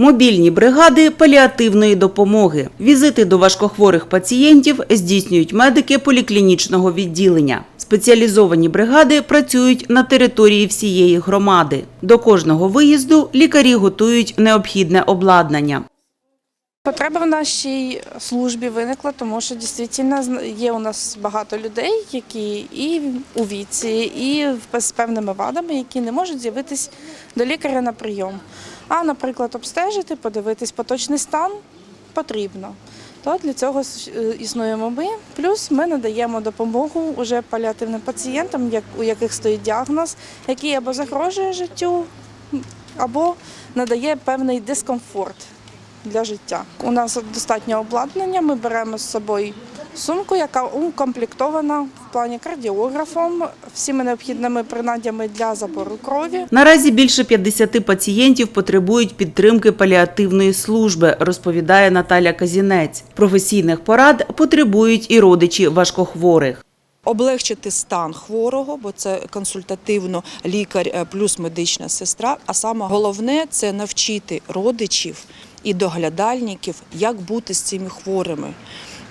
Мобільні бригади паліативної допомоги. Візити до важкохворих пацієнтів здійснюють медики поліклінічного відділення. Спеціалізовані бригади працюють на території всієї громади. До кожного виїзду лікарі готують необхідне обладнання. Потреба в нашій службі виникла, тому що дійсно є у нас багато людей, які і у віці, і з певними вадами, які не можуть з'явитись до лікаря на прийом. А, наприклад, обстежити, подивитись поточний стан потрібно. То для цього е, існуємо ми. Плюс ми надаємо допомогу уже паліативним пацієнтам, у яких стоїть діагноз, який або загрожує життю, або надає певний дискомфорт для життя. У нас достатньо обладнання. Ми беремо з собою сумку, яка укомплектована в плані кардіографом, всіми необхідними принаддями для забору крові. Наразі більше 50 пацієнтів потребують підтримки паліативної служби, розповідає Наталя Казінець. Професійних порад потребують і родичі важкохворих. облегчити стан хворого, бо це консультативно лікар е, плюс медична сестра. А саме головне це навчити родичів і доглядальників, як бути з цими хворими.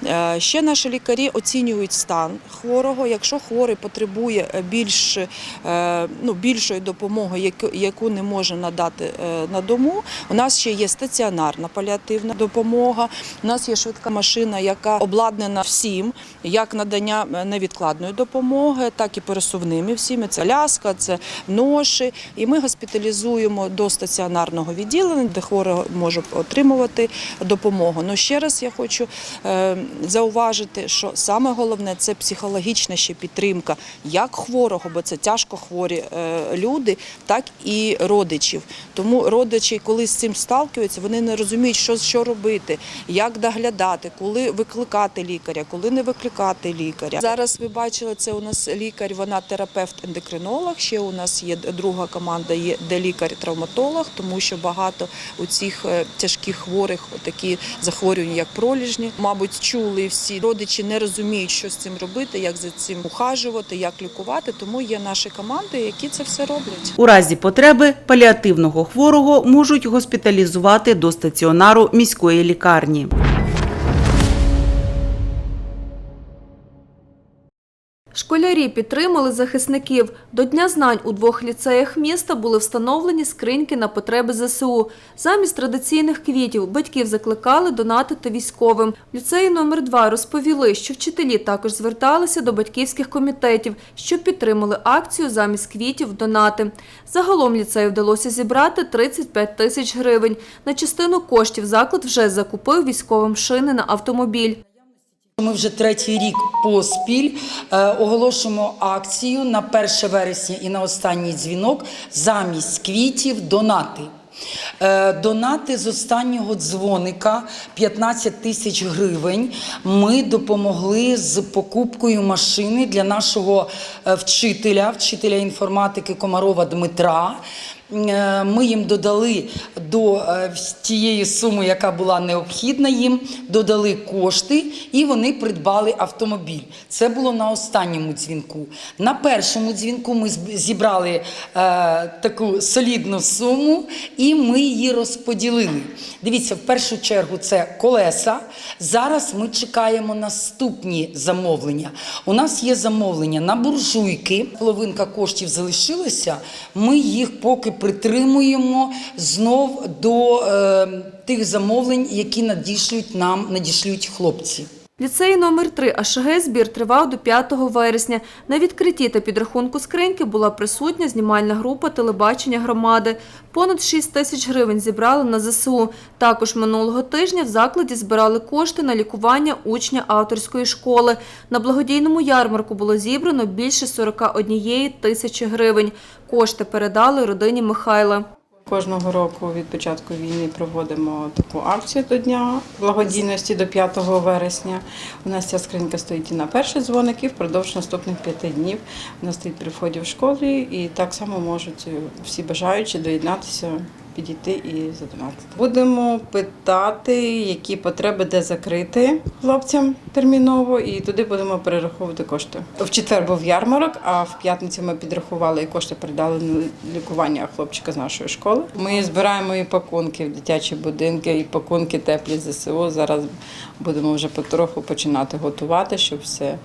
Е, Ще наші лікарі оцінюють стан хворого. Якщо хворий потребує е, більш, е, ну, більшої допомоги, яку- не може надати на дому, у нас ще є стаціонарна паліативна допомога. У нас є швидка машина, яка обладнана всім, як надання невідкладної допомоги, так і пересувними всіми. Це ляска, це ноші. І ми госпіталізуємо до стаціонарного відділення, де хворий може отримувати допомогу. Ну ще раз я хочу зауважити, що саме головне це психологічна ще підтримка як хворого, бо це тяжко хворі е, люди, так і родичів. Тому родичі, коли з цим сталкуються, вони не розуміють, що, що робити, як доглядати, коли викликати лікаря, коли не викликати лікаря. Зараз ви бачили, це у нас лікар, вона терапевт-ендокринолог. Ще у нас є друга команда, є де лікар-травматолог, тому що багато у цих е, тяжких хворих такі захворювання, як проліжні, мабуть, чули всі. Родичі не розуміють, що з цим робити, як за цим ухажувати, як лікувати. Тому є наші команди, які це все роблять. У разі потреби паліативного хворого можуть госпіталізувати до стаціонару міської лікарні. Школярі підтримали захисників. До Дня знань у двох ліцеях міста були встановлені скриньки на потреби ЗСУ. Замість традиційних квітів батьків закликали донатити військовим. В ліцеї номер 2 розповіли, що вчителі також зверталися до батьківських комітетів, щоб підтримали акцію замість квітів донати. Загалом ліцею вдалося зібрати 35 тисяч гривень. На частину коштів заклад вже закупив військовим шини на автомобіль. Ми вже третій рік поспіль е, оголошуємо акцію на 1 вересня і на останній дзвінок замість квітів донати. Е, Донати з останнього дзвоника 15 тисяч гривень. Ми допомогли з покупкою машини для нашого е, вчителя, вчителя інформатики Комарова Дмитра. Е, Ми їм додали до е, тієї суми, яка була необхідна їм, додали кошти і вони придбали автомобіль. Це було на останньому дзвінку. На першому дзвінку ми зібрали е, таку солідну суму і ми її розподілили. Дивіться, в першу чергу це колеса. Зараз ми чекаємо наступні замовлення. У нас є замовлення на буржуйки. Половинка коштів залишилася. Ми їх поки притримуємо знов до е, тих замовлень, які надішлють нам, надішлють хлопці. В Ліцеї номер 3 АШГ збір тривав до 5 вересня. На відкритті та підрахунку скриньки була присутня знімальна група телебачення громади. Понад 6 тисяч гривень зібрали на ЗСУ. Також минулого тижня в закладі збирали кошти на лікування учня авторської школи. На благодійному ярмарку було зібрано більше 41 тисячі гривень. Кошти передали родині Михайла. Кожного року від початку війни проводимо таку акцію до Дня благодійності до 5 вересня. У нас ця скринька стоїть і на перший дзвоник, і впродовж наступних п'яти днів вона стоїть при вході в школі, і так само можуть всі бажаючі доєднатися підійти і задонатити. Будемо питати, які потреби де закрити хлопцям терміново, і туди будемо перераховувати кошти. В четвер був ярмарок, а в п'ятницю ми підрахували і кошти передали на лікування хлопчика з нашої школи. Ми збираємо і пакунки в дитячі будинки, і пакунки теплі ЗСУ. Зараз будемо вже потроху починати готувати, щоб все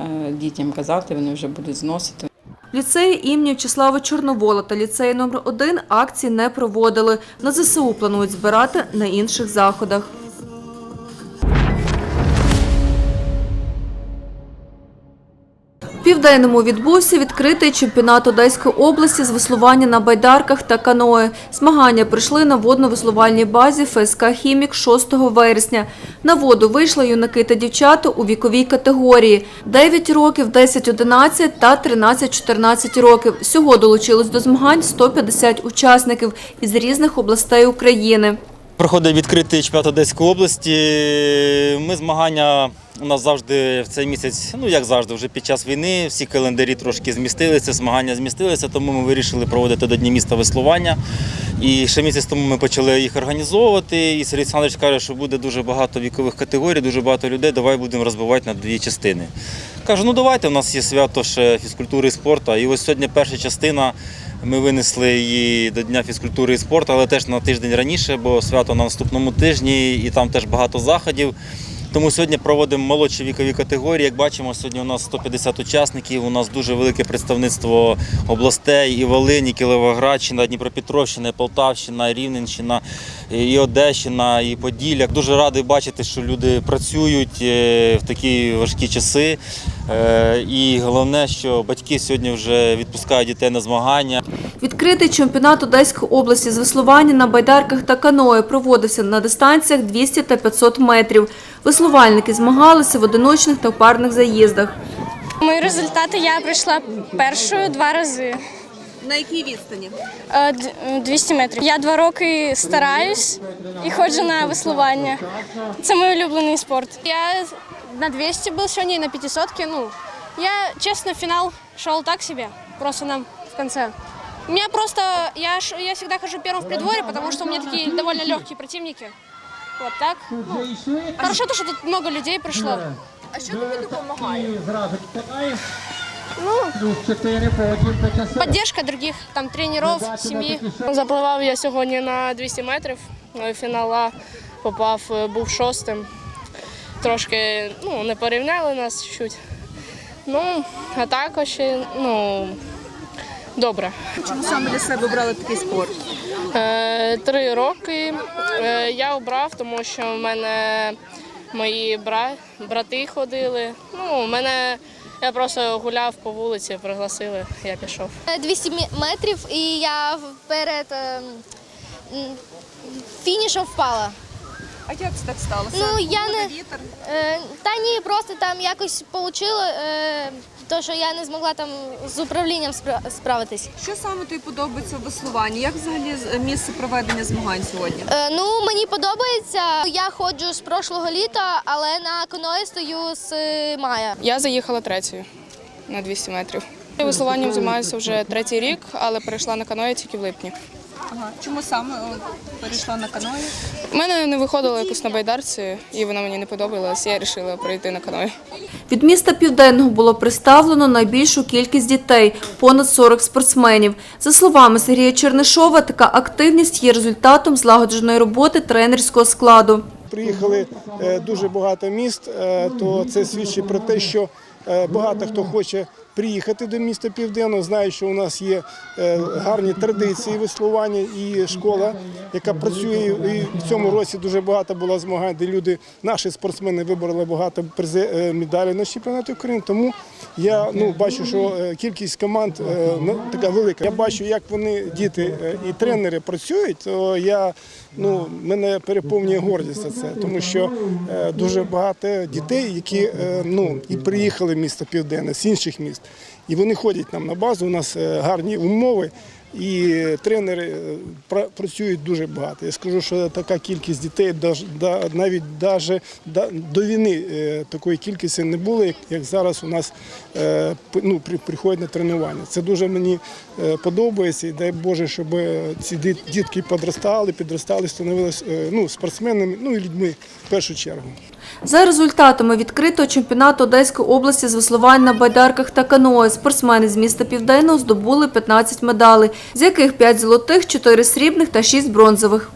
е, дітям казати, вони вже будуть зносити. Ліцеї імені В'ячеслава Чорновола та ліцеї номер 1 акції не проводили. На ЗСУ планують збирати на інших заходах. Південному відбувся відкритий чемпіонат Одеської області з веслування на байдарках та каное. Змагання прийшли на водно-веслувальній базі ФСК «Хімік» 6 вересня. На воду вийшли юнаки та дівчата у віковій категорії – 9 років, 10-11 та 13-14 років. Всього долучилось до змагань 150 учасників із різних областей України. Проходить відкритий чемпіонат Одеської області. Ми змагання у нас завжди в цей місяць, ну як завжди, вже під час війни всі календарі трошки змістилися, змагання змістилися, тому ми вирішили проводити до Дні міста веслування. І ще місяць тому ми почали їх організовувати. І Сергій Олександрович каже, що буде дуже багато вікових категорій, дуже багато людей. Давай будемо розбивати на дві частини. Кажу, ну давайте, у нас є свято ще фізкультури і спорту. І ось сьогодні перша частина. Ми винесли її до Дня фізкультури і спорту, але теж на тиждень раніше, бо свято на наступному тижні, і там теж багато заходів. Тому сьогодні проводимо молодші вікові категорії. Як бачимо, сьогодні у нас 150 учасників. У нас дуже велике представництво областей і Волинь, і Кіровоградщина, Дніпропетровщина, Полтавщина, Рівненщина, і Одещина, і Поділля. Дуже радий бачити, що люди працюють е, в такі важкі часи. Е, І головне, що батьки сьогодні вже відпускають дітей на змагання. Відкритий чемпіонат Одеської області з веслування на байдарках та каное проводився на дистанціях 200 та 500 метрів. Веслувальники змагалися в одиночних та парних заїздах. Мої результати я прийшла першою два рази. На якій відстані? Е, е, 200 метрів. Я два роки стараюсь і ходжу на веслування. Це мій улюблений спорт. Я на 200 был сегодня и на 500 ну. Я, честно, финал шел так себе, просто нам в конце. У меня просто, я, я всегда хожу первым в придворе, потому что у меня такие довольно легкие противники. Вот так. Ну, хорошо то, что тут много людей пришло. Поддержка других там тренеров, семьи. Запливав я сьогодні на 200 метрів. Ну, Фінала попав, е, був шостим. Трошки ну, не порівняли нас чуть. Ну, а також ну, добре. Чому саме для себе обрали такий спорт? Е, три роки е, я обрав, тому що в мене мої бра... брати ходили. Ну, у мене я просто гуляв по вулиці, пригласили, я пішов. 200 метрів і я перед м, фінішом впала. А як це так сталося? Ну я не е, та ні, просто там якось вийшло, е, то що я не змогла там з управлінням спра- справитись. Що саме тобі подобається в веслуванні? Як взагалі з- місце проведення змагань сьогодні? Е, ну мені подобається. Я ходжу з прошлого літа, але на каної стою з е, мая. Я заїхала третьою на 200 метрів. Веслуванням займаюся вже третій рік, але перейшла на каної тільки в липні. Ага. Чому саме перейшла на каної? У мене не виходило якось на байдарці, і вона мені не подобалась. Я вирішила пройти на каної. Від міста Південного було представлено найбільшу кількість дітей – понад 40 спортсменів. За словами Сергія Чернишова, така активність є результатом злагодженої роботи тренерського складу. Приїхали е, дуже багато міст, е, то це свідчить про те, що е, багато хто хоче приїхати до міста Південного. Знає, що у нас є е, гарні традиції веслування і школа, яка працює. І в цьому році дуже багато було змагань, де люди, наші спортсмени вибороли багато е, медалей на чемпіонаті України. Тому я ну, бачу, що е, кількість команд е, ну, така велика. Я бачу, як вони, діти е, і тренери працюють, то я ну, мене переповнює гордість за це, тому що е, дуже багато дітей, які е, ну, і приїхали в місто Південне з інших міст, і вони ходять нам на базу. У нас е, гарні умови. і тренери е, працюють дуже багато. Я скажу, що така кількість дітей навіть до війни е, такої кількості не було, як, зараз у нас ну, приходять на тренування. Це дуже мені подобається і дай Боже, щоб ці дітки подростали, підростали, становилися ну, спортсменами, ну і людьми в першу чергу. За результатами відкритого чемпіонату Одеської області з веслувань на байдарках та каное спортсмени з міста Південного здобули 15 медалей, з яких 5 золотих, 4 срібних та 6 бронзових.